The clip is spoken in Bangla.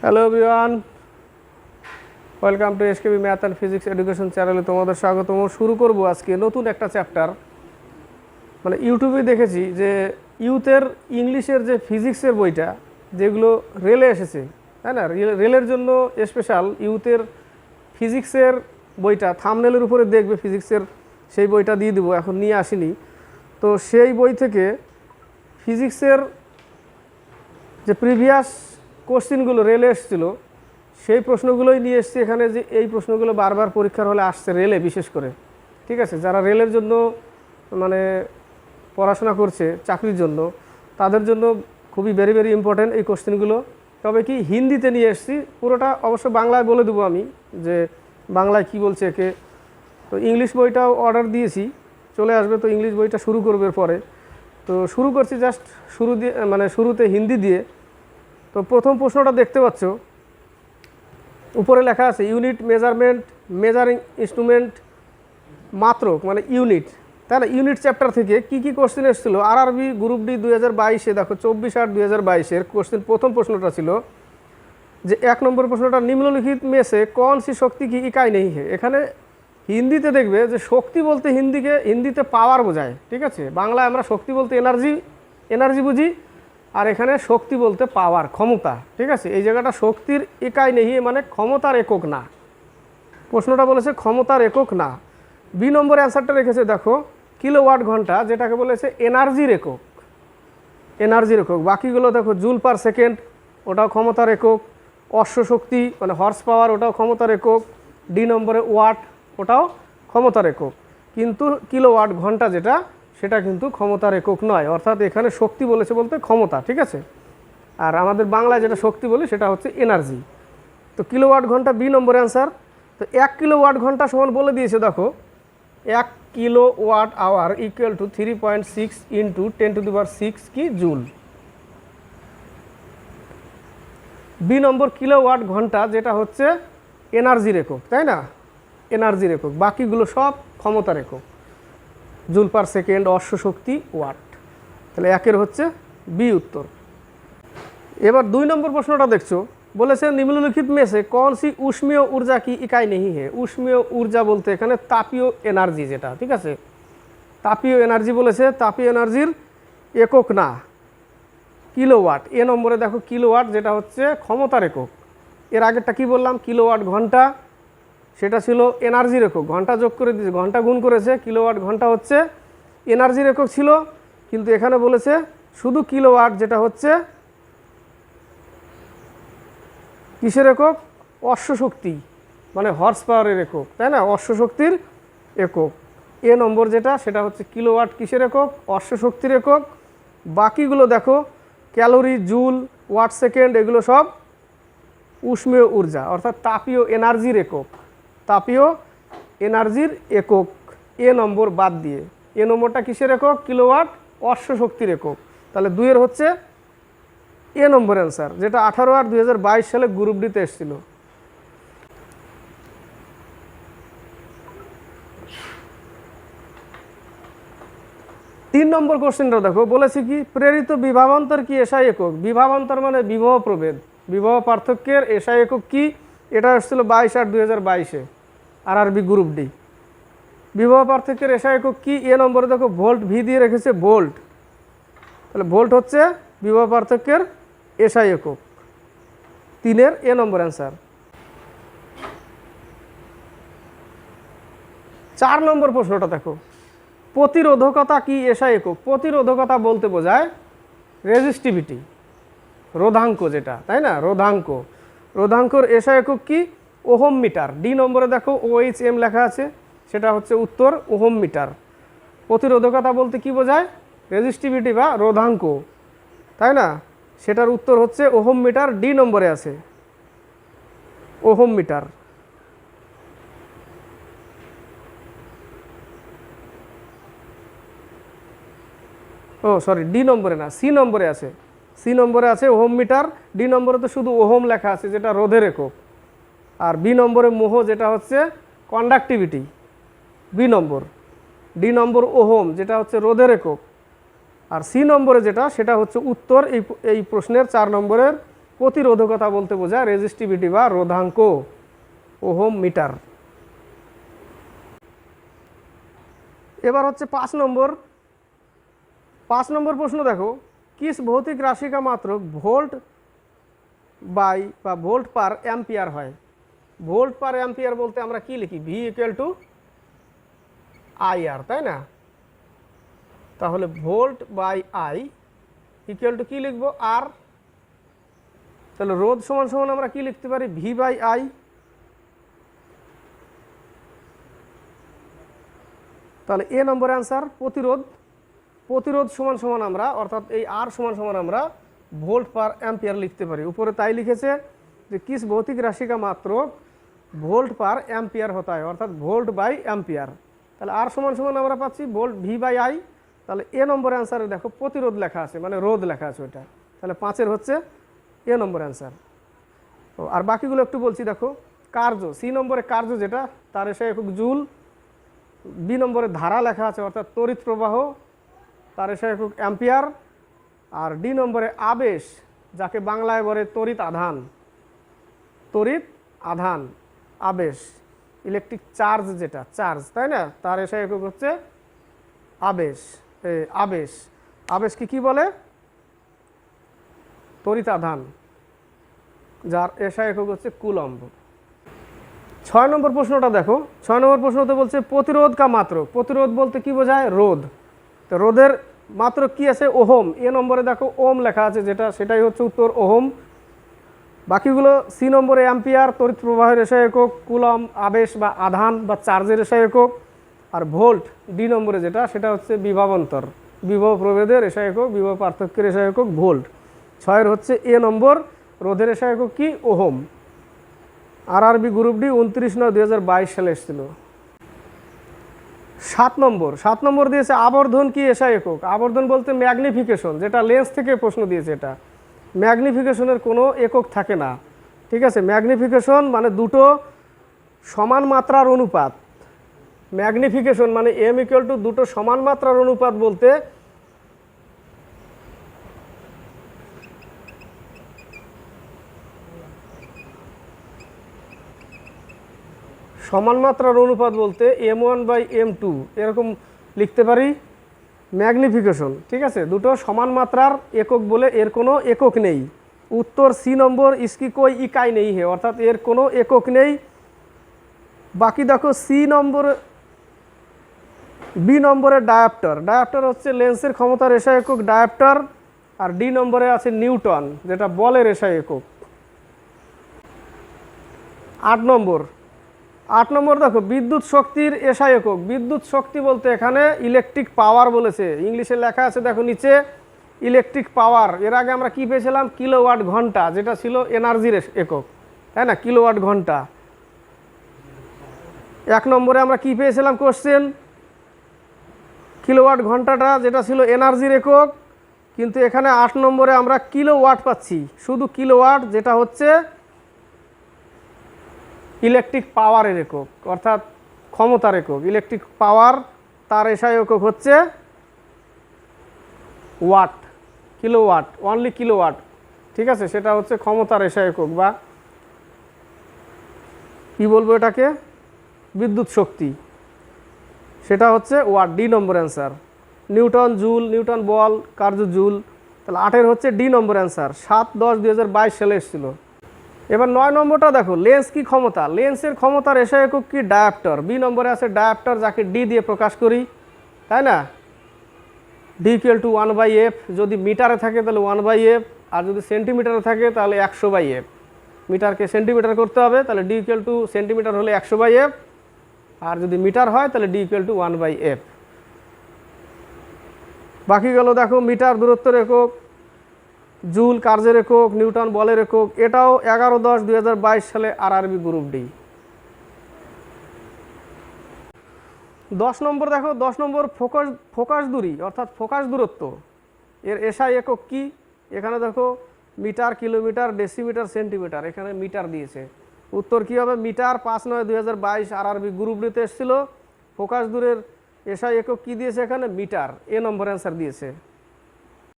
Hello everyone welcome to S SKB math and physics education চ্যানেলে তোমাদের স্বাগতম। শুরু করব আজকে নতুন একটা চ্যাপ্টার মানে ইউটিউবে দেখেছি যে ইউথের ইংলিশের যে ফিজিক্সের বইটা, যেগুলো রেলে এসেছে, তাই না? রেল- রেলের জন্য স্পেশাল ইউথের ফিজিক্সের বইটা থামনেলের উপরে দেখবে ফিজিক্সের সেই বইটা দিয়ে দেবো, এখন নিয়ে আসিনি। তো সেই বই থেকে ফিজিক্সের যে প্রিভিয়াস কোশ্চিনগুলো রেলে এসেছিল, সেই প্রশ্নগুলোই নিয়ে এসেছি এখানে যে এই প্রশ্নগুলো বারবার পরীক্ষার হলে আসছে রেলে বিশেষ করে। ঠিক আছে? যারা রেলের জন্য মানে পড়াশোনা করছে, চাকরির জন্য, তাদের জন্য খুবই ভেরি ভেরি ইম্পর্ট্যান্ট এই কোশ্চেনগুলো। তবে কি হিন্দিতে নিয়ে এসেছি, পুরোটা অবশ্য বাংলায় বলে দেবো আমি যে বাংলায় কি বলছে একে। তো ইংলিশ বইটাও অর্ডার দিয়েছি, চলে আসবে, তো ইংলিশ বইটা শুরু করবে পরে তো শুরু করছি জাস্ট শুরু দিয়ে মানে শুরুতে হিন্দি দিয়ে। তো প্রথম প্রশ্নটা দেখতে পাচ্ছ। উপরে লেখা আছে ইউনিট মেজারমেন্ট মেজারিং ইনস্ট্রুমেন্ট মাত্রক মানে ইউনিট না? ইউনিট চ্যাপ্টার থেকে কি কি কোশ্চেন এসেছিল? আর আরবি গ্রুপ ডি দুই হাজার বাইশে দেখো, চব্বিশ আট দুই হাজার বাইশের কোশ্চেন প্রথম প্রশ্নটা ছিল যে, এক নম্বর প্রশ্নটা, নিম্নলিখিত মেসে কন সি শক্তি কি ইকাই নেই? হে এখানে হিন্দিতে দেখবে যে, শক্তি বলতে হিন্দিকে, হিন্দিতে পাওয়ার বোঝায়। ঠিক আছে? বাংলায় আমরা শক্তি বলতে এনার্জি এনার্জি বুঝি। আর এখানে শক্তি বলতে পাওয়ার ক্ষমতা, ঠিক আছে? এই জায়গাটা শক্তির একাই নেই মানে ক্ষমতার একক না। প্রশ্নটা বলেছে ক্ষমতার একক না। বি নম্বর অ্যান্সারটা রেখেছে, দেখো কিলোওয়াট ঘণ্টা, যেটাকে বলেছে এনার্জির একক। এনার্জির একক। বাকিগুলো দেখো, জুল পার সেকেন্ড, ওটাও ক্ষমতার একক। অশ্বশক্তি মানে হর্স পাওয়ার ওটাও ক্ষমতার একক। ডি নম্বরে ওয়াট ওটাও ক্ষমতার একক। কিন্তু কিলোওয়াট ঘণ্টা যেটা সেটা কিন্তু ক্ষমতার একক নয়। অর্থাৎ এখানে শক্তি বলেছে বলতে ক্ষমতা, ঠিক আছে? আর আমাদের বাংলায় যেটা শক্তি বলি সেটা হচ্ছে এনার্জি তো কিলোওয়াট ঘণ্টা বি নম্বর অ্যান্সার তো এক কিলোওয়াট ঘণ্টা সমান বলে দিয়েছে, দেখো। এক kilo watt hour equal to three point six into ten to the power six কি? জুল বি নম্বর কিলোওয়াট ঘণ্টা যেটা হচ্ছে এনার্জির একক, তাই না? এনার্জির একক। বাকিগুলো সব ক্ষমতার একক। জুল পার সেকেন্ড অশ্ব শক্তি ওয়াট। তাহলে একের হচ্ছে বি উত্তর। এবার দুই নম্বর প্রশ্নটা দেখছ। বলেছে, নিম্নলিখিত মেসে কোন সি উষ্মীয় ঊর্জা কি ইকাই নেই হে? উষ্মীয় ঊর্জা বলতে এখানে তাপীয় এনার্জি যেটা, ঠিক আছে? তাপীয় এনার্জি বলেছে, তাপীয় এনার্জির একক না কিলোওয়াট এ নম্বরে দেখো কিলোওয়াট যেটা হচ্ছে ক্ষমতার একক। এর আগেরটা কি বললাম? কিলোওয়াট ঘণ্টা সেটা ছিল এনার্জি একক ঘণ্টা যোগ করে দিয়েছে, ঘণ্টা গুণ করেছে, কিলোওয়াট ঘণ্টা হচ্ছে এনার্জি একক ছিল। কিন্তু এখানে বলেছে শুধু কিলোওয়াট যেটা হচ্ছে কিসের একক? অশ্বশক্তি মানে হর্স পাওয়ারের একক, তাই না? অশ্বশক্তির একক। এ নম্বর যেটা, সেটা হচ্ছে কিলোওয়াট কিসের একক? অশ্বশক্তির একক। বাকিগুলো দেখো, ক্যালোরি, জুল ওয়াট সেকেন্ড এগুলো সব উষ্মীয় ঊর্জা, অর্থাৎ তাপীয় এনার্জির একক। তাপীয় এনার্জির একক। এ নম্বর বাদ দিয়ে। এ নম্বরটা কিসের একক? কিলোওয়াট অশ্বশক্তির একক। তাহলে দুইয়ের হচ্ছে এ নম্বর অ্যান্সার, যেটা আঠারো আট দুই সালে গ্রুপ ডিতে এসেছিল। তিন নম্বর কোশ্চেনটা দেখো, বলেছি কি, প্রেরিত বিভাবান্তর কি এসআই একক? বিভাবান্তর মানে বিবাহ প্রভেদ। বিবাহ পার্থক্যের এসআই একক কি? এটা এসেছিল বাইশ আট দুই হাজার বাইশে। আর আরবি গ্রুপ ডি বিবাহ পার্থক্যের এসআই একক কি? এ নম্বরে দেখো ভোল্ট ভি দিয়ে রেখেছে ভোল্ট। তাহলে ভোল্ট হচ্ছে বিবাহ পার্থক্যের এসআই একক। তিনের এ নম্বর অ্যান্সার চার নম্বর প্রশ্নটা দেখো। প্রতিরোধকতা কি এসআই একক? প্রতিরোধকতা বলতে বোঝায় রেজিস্টিভিটি রোধাঙ্ক যেটা, তাই না? রোধাঙ্ক। রোধাঙ্কর এসআই একক কি? Ohm metre. ডি নম্বরে দেখো ওএইচ এম লেখা আছে, সেটা হচ্ছে উত্তর ওহম মিটার। প্রতিরোধকতা বলতে কি বোঝায়? রেজিস্টিভিটি বা রোধাঙ্ক। তাই না? সেটার উত্তর হচ্ছে ওহম মিটার, ডি নম্বরে আছে। Ohm metre. ও, সরি, ডি নম্বরে না, সি নম্বরে আছে। সি নম্বরে আছে ওহম মিটার, ডি নম্বরে তো শুধু ওহম লেখা আছে, যেটা রোধের একক। আর বি নম্বরে মোহ যেটা হচ্ছে conductivity B number. D number ohm, যেটা হচ্ছে রোদের একক। আর সি নম্বরে যেটা, সেটা হচ্ছে উত্তর। এই এই প্রশ্নের চার নম্বরের প্রতিরোধকতা বলতে বোঝায় রেজিস্টিভিটি বা রোধাঙ্ক, ওহোম মিটার। এবার হচ্ছে পাঁচ নম্বর। পাঁচ নম্বর প্রশ্ন দেখো, কিস ভৌতিক রাশিকা মাত্র ভোল্ট বাই বা ভোল্ট পার অ্যাম্পিয়ার হয়? ভোল্ট পার অ্যাম্পিয়ার বলতে আমরা কি লিখি? V equal to I R তাই না? তাহলে volt by I equal to কী লিখব? আর তাহলে রোধ সমান সমান আমরা কি লিখতে পারি? ভি বাই আই তাহলে এ নম্বর অ্যান্সার প্রতিরোধ। প্রতিরোধ সমান সমান আমরা, অর্থাৎ এই আর সমান সমান আমরা ভোল্ট পার অ্যাম্পিয়ার লিখতে পারি। উপরে তাই লিখেছে যে কিস ভৌতিক রাশি কা মাত্র ভোল্ট পার অ্যাম্পিয়ার হতা হয়, অর্থাৎ ভোল্ট বাই অ্যাম্পিয়ার। তাহলে আর সমান সমান আমরা পাচ্ছি ভোল্ট ভি বাই আই। তাহলে এ নম্বর অ্যান্সারে দেখো প্রতিরোধ লেখা আছে মানে রোধ লেখা আছে ওইটা। তাহলে পাঁচের হচ্ছে এ নম্বর অ্যান্সার। ও, আর বাকিগুলো একটু বলছি, দেখো, কার্য, সি নম্বরে কার্য যেটা, তার এসে একক জুল। বি নম্বরে ধারা লেখা আছে, অর্থাৎ তড়িৎ প্রবাহ, তার এসে একক অ্যাম্পিয়ার। আর ডি নম্বরে আবেশ, যাকে বাংলায় বলে তড়িৎ আধান। তড়িৎ আধান। আবেশ ইলেকট্রিক চার্জ যেটা চার্জ তাই না? তার এসে একক হচ্ছে আবেশ আবেশ। আবেশকে কি বলে? তড়িৎ আধান যার এসা একক হচ্ছে কুলম্ব। ছয় নম্বর প্রশ্নটা দেখো। ছয় নম্বর প্রশ্নতে বলছে, প্রতিরোধ কা মাত্র? প্রতিরোধ বলতে কি বোঝায়? রোধ। তো রোধের মাত্র কি আছে? ওহম। এ নম্বরে দেখো ওম লেখা আছে যেটা, সেটাই হচ্ছে উত্তর ওহম। বাকিগুলো সি নম্বরে অ্যাম্পিয়ার, তড়িৎ প্রবাহের এসা একক, কুলম, আবেশ বা আধান বা চার্জের এসা একক। আর ভোল্ট ডি নম্বরে যেটা, সেটা হচ্ছে বিভবান্তর। বিভব প্রভেদের এসা একক, বিভব পার্থক্যের এসা একক ভোল্ট। ছয়ের হচ্ছে এ নম্বর রোধের এসা একক কি? ওহম। আর আরবি গ্রুপ ডি উনত্রিশ নয় বাইশ সালে এসেছিল। সাত নম্বর সাত নম্বর দিয়েছে আবর্ধন কি? এসা একক। আবর্ধন বলতে ম্যাগনিফিকেশন, যেটা লেন্স থেকে প্রশ্ন দিয়েছে এটা। ম্যাগনিফিকেশনের কোনো একক থাকে না। ঠিক আছে? ম্যাগনিফিকেশন মানে দুটো সমান মাত্রার অনুপাত। ম্যাগনিফিকেশন মানে এম ইকুয়াল টু দুটো সমান মাত্রার অনুপাত বলতে সমান মাত্রার অনুপাত বলতে M one by M two এরকম লিখতে পারি? ম্যাগনিফিকেশন, ঠিক আছে? দুটো সমান মাত্রার একক বলে এর কোনো একক নেই। উত্তর সি নম্বর, ইসকি কই, ইকাই নেই হে, অর্থাৎ এর কোনো একক নেই। বাকি দেখো, সি নম্বর, বি নম্বরে ডায়াপ্টার। ডায়াপ্টার হচ্ছে লেন্সের ক্ষমতা রেশা একক ডায়াপ্টার, আর ডি নম্বরে আছে নিউটন, যেটা বলের রেশা একক। আট নম্বর আট নম্বর দেখো, বিদ্যুৎ শক্তির এসা একক। বিদ্যুৎ শক্তি বলতে এখানে ইলেকট্রিক পাওয়ার বলেছে। ইংলিশে লেখা আছে, দেখো নিচে ইলেকট্রিক পাওয়ার এর আগে আমরা কি পেয়েছিলাম? কিলোওয়াট ঘণ্টা, যেটা ছিল এনার্জির একক। তাই না? কিলোওয়াট ঘণ্টা। এক নম্বরে আমরা কি পেয়েছিলাম কোশ্চেন কিলোওয়াট ঘন্টাটা, যেটা ছিল এনার্জির একক। কিন্তু এখানে আট নম্বরে আমরা কিলোওয়াট পাচ্ছি। শুধু কিলোওয়াট যেটা হচ্ছে ইলেকট্রিক পাওয়ারের একক, অর্থাৎ ক্ষমতার একক। ইলেকট্রিক পাওয়ার তার এসআই একক হচ্ছে ওয়াট, কিলোওয়াট অনলি কিলোওয়াট। ঠিক আছে? সেটা হচ্ছে ক্ষমতার এসআই একক বা কি বলব এটাকে? বিদ্যুৎ শক্তি। সেটা হচ্ছে ওয়াট ডি নম্বর অ্যান্সার নিউটন জুল, নিউটন বল, কার্য জুল। তাহলে আটের হচ্ছে ডি নম্বর অ্যান্সার সাত দশ দুই সালে এসেছিল। এবার নয় নম্বরটা দেখো লেন্স কি ক্ষমতা? লেন্সের ক্ষমতার এসে একক কি ডায়াপ্টার বি নম্বরে আছে ডায়াপ্টার যাকে ডি দিয়ে প্রকাশ করি, তাই না? D equal to one by F যদি মিটারে থাকে তাহলে ওয়ান বাই এফ আর যদি সেন্টিমিটারে থাকে তাহলে একশো বাই এফ মিটারকে সেন্টিমিটার করতে হবে, তাহলে ডি ইকুয়াল টু সেন্টিমিটার হলে একশো বাই এফ আর যদি মিটার হয় তাহলে D to one by F বাকি গেল দেখো, মিটার দূরত্বের একক জুল কার্যের একক নিউটন বলের একক এটাও এগারো দশ দুই সালে আর আরবি গ্রুপ ডি। দশ নম্বর দেখো, দশ নম্বর ফোকাস ফোকাস দূরি, অর্থাৎ ফোকাস দূরত্ব। এর এসআই একক কি? এখানে দেখো, মিটার, কিলোমিটার, ডেসিমিটার, সেন্টিমিটার, এখানে মিটার দিয়েছে। উত্তর কি হবে? মিটার পাঁচ নয় দুই হাজার বাইশ আর আরবি গ্রুপ ডিতে এসেছিল। ফোকাস দূরের এসআই একক কি দিয়েছে এখানে? মিটার, এ নম্বর অ্যান্সার দিয়েছে।